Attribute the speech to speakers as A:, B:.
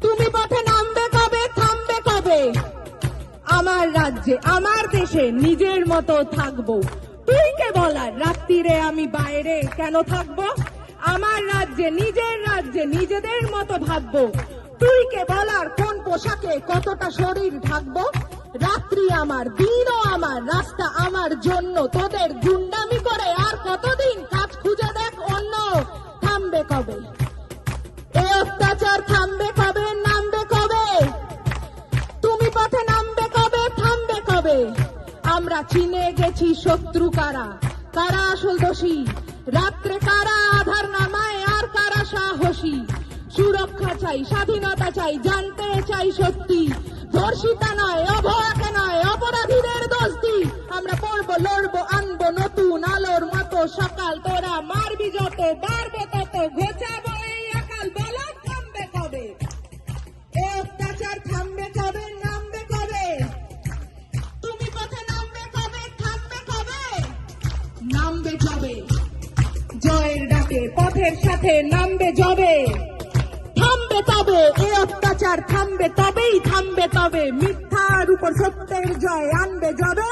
A: তুমি পথে নামবে কবে, থামবে কবে? আমার রাজ্যে, আমার দেশে নিজের মতো থাকব। তুই কে বলার? রাত্রিরে আমি বাইরে কেন থাকব? আমার রাজ্যে, নিজের রাজ্যে, নিজেদের মতো ভাববো। তুই কে বলার কোন পোশাকে কতটা শরীর ঢাকবো? রাত্রি আমার, দিনও আমার, রাস্তা আমার জন্য তোদের গুন্ডামি করে আর কতদিন কাজ খুঁজে দেখ অন্য? থামবে কবে? এ অত্যাচার থামবে কবে, নামবে কবে? তুমি পথে নামবে কবে, থামবে কবে? আমরা চিনে গেছি শত্রু কারা? কারা আসল দোষী? রাত্রে কারা চাই, স্বাধীনতা চাই, জানতে চাই সত্যি। ধর্ষিতা নয়, অভয়াকে নয়, অপরাধীদের দোস্তি আমরা পড়ব, লড়বো, আনব নতুন আলোর মতো সকাল। তোরা মারবি যত, বাড়বে তত, ঘোচাবো এই থামবে কবে? অত্যাচার থামবে কবে, নামবে কবে? তুমি পথে নামবে কবে, থামবে কবে? নামবে যবে জয়ের ডাকে, পথের সাথে নামবে থামবে পাবো এ অত্যাচার থামবে তবেই থামবে তবে। মিথ্যার উপর সত্যের জয় আনবে জবে